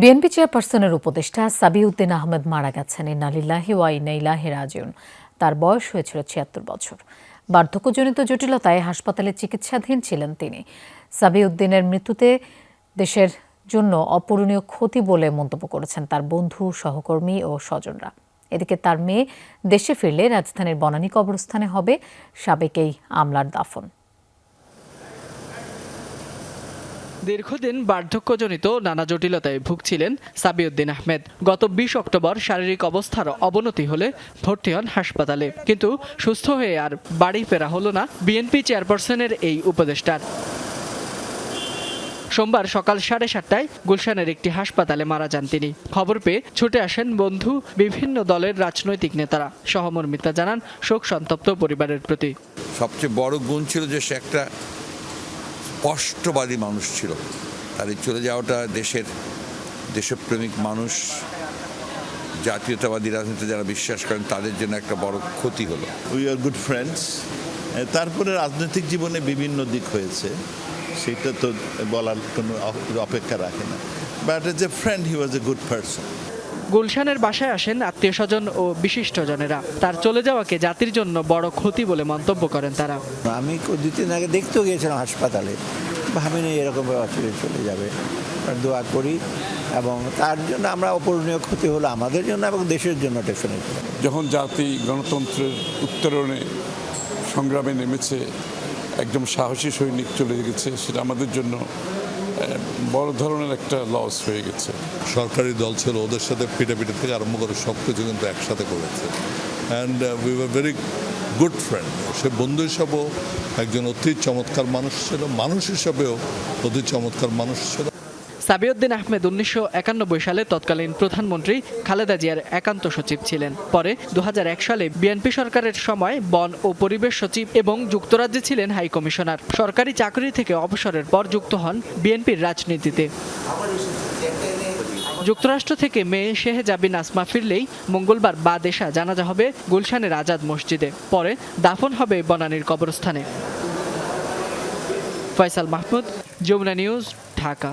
BNP চেয়ারপারসনের উপদেষ্টা সাবিউদ্দিন আহমেদ মারা গেছেন। ইনালিল্লাহি ওয়া ইনাইলাহি রাজিউন। তার বয়স হয়েছিল ছিয়াত্তর বছর। বার্ধক্যজনিত জটিলতায় হাসপাতালে চিকিৎসাধীন ছিলেন তিনি। সাবিউদ্দিনের মৃত্যুতে দেশের জন্য অপূরণীয় ক্ষতি বলে মন্তব্য করেছেন তার বন্ধু, সহকর্মী ও স্বজনরা। এদিকে তার মেয়ে দেশে ফিরলে রাজধানীর বনানী কবরস্থানে হবে সাবেক এই আমলার দাফন। দীর্ঘদিন বার্ধক্যজনিত নানা জটিলতায় ভুগছিলেন সাবিউদ্দিন আহমেদ। গত বিশ অক্টোবর শারীরিক অবস্থার অবনতি হলে ভর্তি হন হাসপাতালে। কিন্তু সুস্থ হয়ে আর বাড়ি ফেরা হলো না বিএনপি চেয়ারপারসনের এই উপদেষ্টার। সোমবার সকাল সাড়ে সাতটায় গুলশানের একটি হাসপাতালে মারা যান তিনি। খবর পেয়ে ছুটে আসেন বন্ধু, বিভিন্ন দলের রাজনৈতিক নেতারা। সহমর্মিতা জানান শোক সন্তপ্ত পরিবারের প্রতি। সবচেয়ে বড় গুণ ছিল যে সে একটা স্পষ্টবাদী মানুষ ছিল। এই চলে যাওয়াটা দেশের দেশপ্রেমিক মানুষ, জাতীয়তাবাদী রাজনীতি যারা বিশ্বাস করেন, তাদের জন্য একটা বড় ক্ষতি হলো। উই আর গুড ফ্রেন্ডস তারপরে রাজনৈতিক জীবনে বিভিন্ন দিক হয়েছে। সেটা তো বলার কোনো অপেক্ষা রাখে না। But as a friend he was a good person গুলশানের বাসায় আসেন আত্মীয় স্বজন ও বিশিষ্টজনেরা। তার চলে যাওয়াকে জাতির জন্য বড় ক্ষতি বলে মন্তব্য করেন তারা। আমি দুই তিন আগে দেখতেও গিয়েছিলাম হাসপাতালে। ভাবিনি এরকম অচলে চলে যাবে। দোয়া করি এবং তার জন্য আমরা অপূরণীয় ক্ষতি হলো আমাদের জন্য এবং দেশের জন্য ডেফিনেটলি যখন জাতি গণতন্ত্রের উত্তরণে সংগ্রামে নেমেছে একদম সাহসী সৈনিক চলে গেছে সেটা আমাদের জন্য বড় ধরনের একটা লস হয়ে গেছে। সরকারি দল ছিল, ওদের সাথে পিঠে থেকে আরম্ভ করে সব কিছু কিন্তু একসাথে করেছে। And we were very good friend সে বন্ধু হিসাবেও একজন অতি চমৎকার মানুষ ছিল, মানুষ হিসাবেও অতি চমৎকার মানুষ ছিল। সাবিউদ্দিন আহমেদ উনিশশো একানব্বই সালে তৎকালীন প্রধানমন্ত্রী খালেদা জিয়ার একান্ত সচিব ছিলেন। পরে দু হাজার এক সালে বিএনপি সরকারের সময় বন ও পরিবেশ সচিব এবং যুক্তরাজ্যে ছিলেন হাই কমিশনার। সরকারি চাকরি থেকে অবসরের পর যুক্ত হন বিএনপির রাজনীতিতে। যুক্তরাষ্ট্র থেকে মেয়ে শেহজাবিন আসমা ফিরলেই মঙ্গলবার বা দেশা জানাজা হবে গুলশানের আজাদ মসজিদে। পরে দাফন হবে বনানীর কবরস্থানে। Faisal Mahmud, Jamuna news, Dhaka.